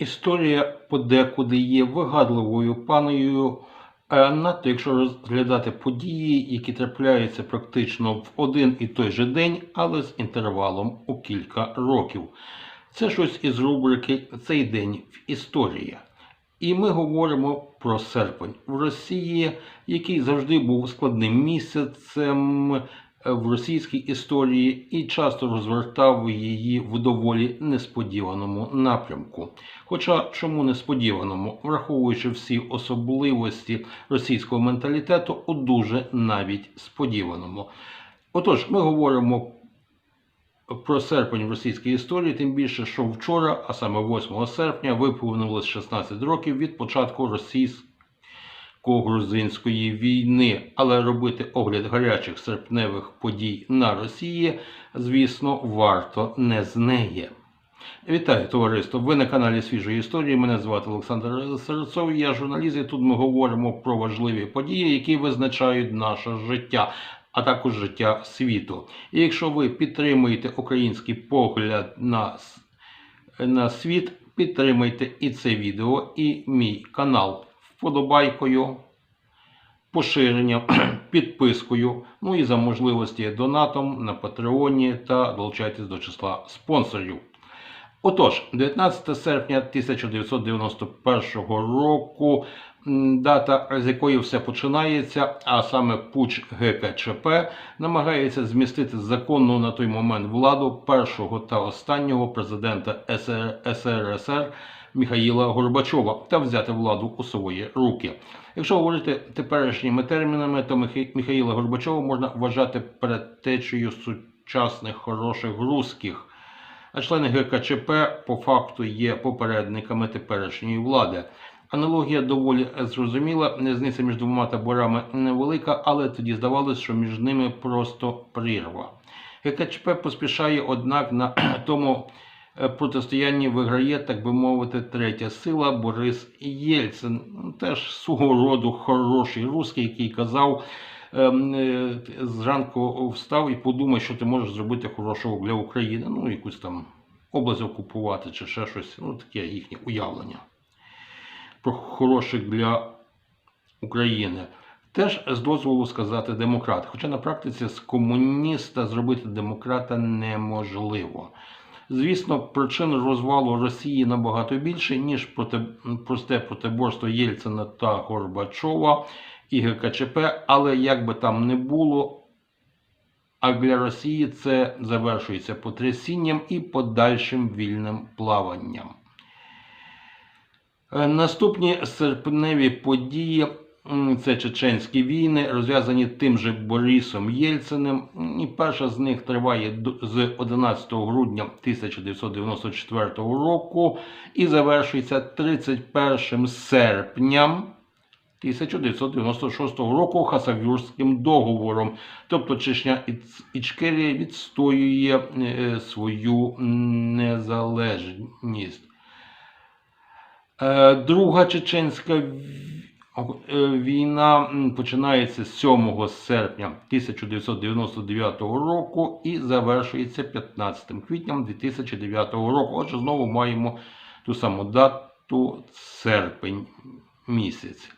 Історія подекуди є вигадливою паною, е, надто якщо розглядати події, які трапляються практично в один і той же день, але з інтервалом у кілька років. Це щось із рубрики Цей день в історії. І ми говоримо про серпень в Росії, який завжди був складним місяцем в російській історії і часто розвертав її в доволі несподіваному напрямку. Хоча чому несподіваному, враховуючи всі особливості російського менталітету, у дуже навіть сподіваному. Отож, ми говоримо про серпень в російській історії, тим більше, що вчора, а саме 8 серпня, виповнилось 16 років від початку російсько-грузинської війни. Але робити огляд гарячих серпневих подій на Росії, звісно, варто не з неї. Вітаю, товариство! Ви на каналі Свіжої історії. Мене звати Олександр Серцов. Я журналіст, і тут ми говоримо про важливі події, які визначають наше життя, а також життя світу. І якщо ви підтримуєте український погляд на, на світ, підтримайте і це відео, і мій канал вподобайкою, поширенням, підпискою, ну і за можливості донатом на Патреоні та долучайтесь до числа спонсорів. Отож, 19 серпня 1991 року, дата, з якої все починається, а саме Пуч ГКЧП, намагається змістити законну на той момент владу першого та останнього президента СР- СРСР Михаїла Горбачова та взяти владу у свої руки. Якщо говорити теперішніми термінами, то Михаїла Горбачова можна вважати передтечею сучасних хороших русських. А члени ГКЧП по факту є попередниками теперішньої влади. Аналогія доволі зрозуміла, різниця між двома таборами невелика, але тоді здавалося, що між ними просто прірва. ГКЧП поспішає, однак, на тому протистоянні виграє, так би мовити, третя сила Борис Єльцин. Теж свого роду хороший русський, який казав, ем, е, зранку встав і подумай, що ти можеш зробити хорошого для України. Ну, якусь там область окупувати чи ще щось. Ну, таке їхнє уявлення про хороших для України. Теж з дозволу сказати демократ. Хоча на практиці з комуніста зробити демократа неможливо. Звісно, причин розвалу Росії набагато більше, ніж проти, просте протиборство Єльцина та Горбачова і ГКЧП, але як би там не було, а для Росії це завершується потрясінням і подальшим вільним плаванням. Е, Наступні серпневі події це чеченські війни, розв'язані тим же Борисом Єльциним. І перша з них триває з 11 грудня 1994 року і завершується 31 серпня 1996 року Хасавюрським договором. Тобто Чечня Ічкерія відстоює е, свою незалежність. Е, Друга чеченська в- е, війна починається 7 серпня 1999 року і завершується 15 квітням 2009 року. Отже, знову маємо ту саму дату серпень місяць.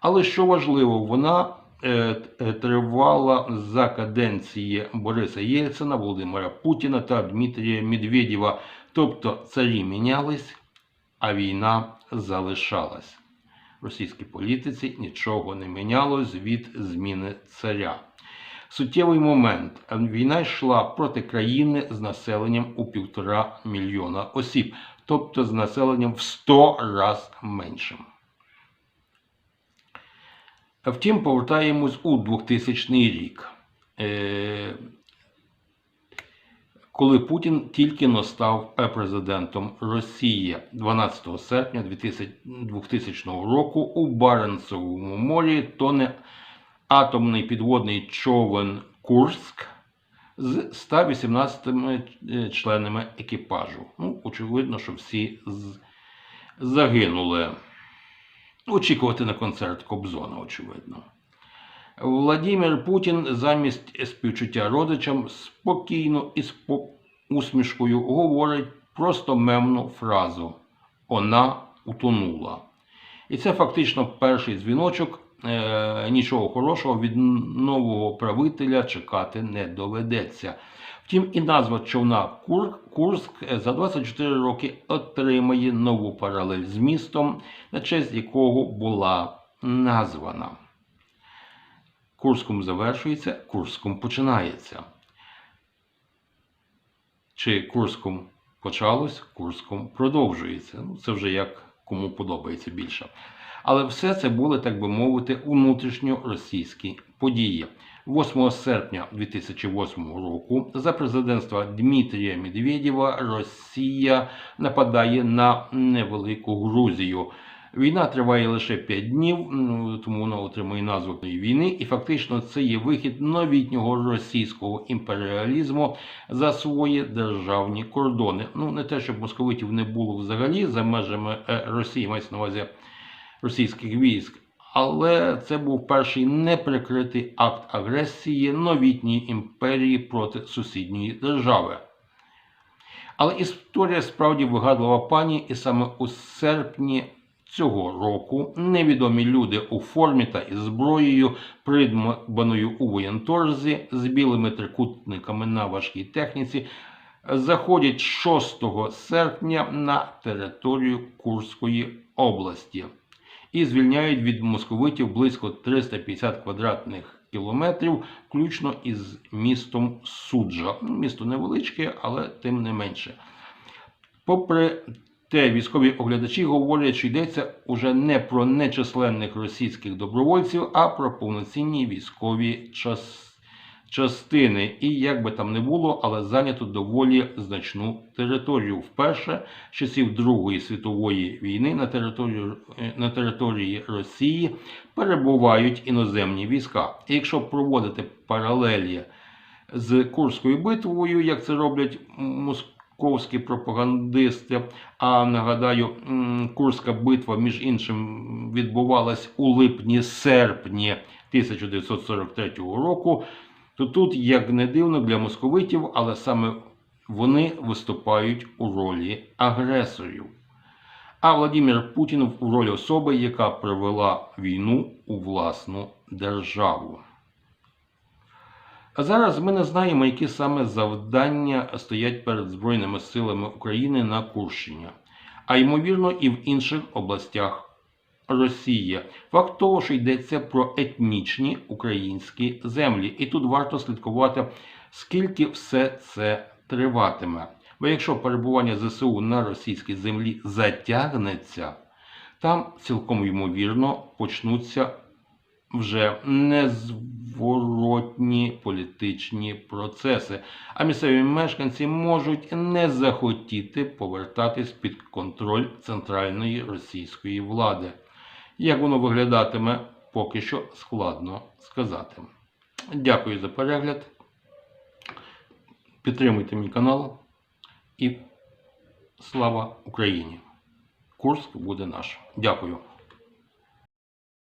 Але що важливо, вона е, е, тривала за каденції Бориса Єльцина, Володимира Путіна та Дмитрія Медведєва. Тобто царі мінялись, а війна залишалась. Російській політиці нічого не мінялось від зміни царя. Суттєвий момент. Війна йшла проти країни з населенням у півтора мільйона осіб, тобто з населенням в 100 раз меншим. Втім, повертаємось у 2000 рік, е, коли Путін тільки но став президентом Росії 12 серпня 2000 2000 року у Баренцевому морі тоне атомний підводний човен Курськ з 118 е, членами екіпажу. Ну, очевидно, що всі загинули. Очікувати на концерт Кобзона, очевидно. Владимир Путін замість співчуття родичам спокійно і з усмішкою говорить просто мемну фразу: вона утонула. І це фактично перший дзвіночок. Е, Нічого хорошого від нового правителя чекати не доведеться. Втім, і назва човна Кур, Курск е, за 24 роки отримає нову паралель з містом, на честь якого була названа. Курском завершується, Курском починається. Чи Курском почалось, Курском продовжується. Ну, це вже як кому подобається більше. Але все це були, так би мовити, внутрішньоросійські події. 8 серпня 2008 року за президентства Дмитрія Медведєва Росія нападає на невелику Грузію. Війна триває лише 5 днів, тому вона отримує назву війни, і фактично це є вихід новітнього російського імперіалізму за свої державні кордони. Ну не те, щоб московитів не було взагалі за межами е, Росії, мається на увазі російських військ. Але це був перший неприкритий акт агресії новітньої імперії проти сусідньої держави. Але історія справді вигадлива пані, і саме у серпні цього року невідомі люди у формі та із зброєю, придбаною у воєнторзі з білими трикутниками на важкій техніці, заходять 6 серпня на територію Курської області і звільняють від московитів близько 350 квадратних кілометрів, включно із містом Суджа. Місто невеличке, але тим не менше. Попри те, військові оглядачі говорять, що йдеться уже не про нечисленних російських добровольців, а про повноцінні військові час... частини. І як би там не було, але зайнято доволі значну територію. Вперше з часів Другої світової війни на території, на території Росії перебувають іноземні війська. І якщо проводити паралелі з Курською битвою, як це роблять московські пропагандисти, а нагадаю, Курська битва, між іншим, відбувалась у липні-серпні 1943 року, то тут, як не дивно, для московитів, але саме вони виступають у ролі агресорів. А Владимир Путін у ролі особи, яка привела війну у власну державу. А зараз ми не знаємо, які саме завдання стоять перед Збройними силами України на Курщині, а ймовірно, і в інших областях Росії. Факт того, що йдеться про етнічні українські землі. І тут варто слідкувати, скільки все це триватиме. Бо якщо перебування ЗСУ на російській землі затягнеться, там цілком ймовірно почнуться вже незворотні політичні процеси, а місцеві мешканці можуть не захотіти повертатись під контроль центральної російської влади. Як воно виглядатиме, поки що складно сказати. Дякую за перегляд. Підтримуйте мій канал і слава Україні! Курск буде наш. Дякую.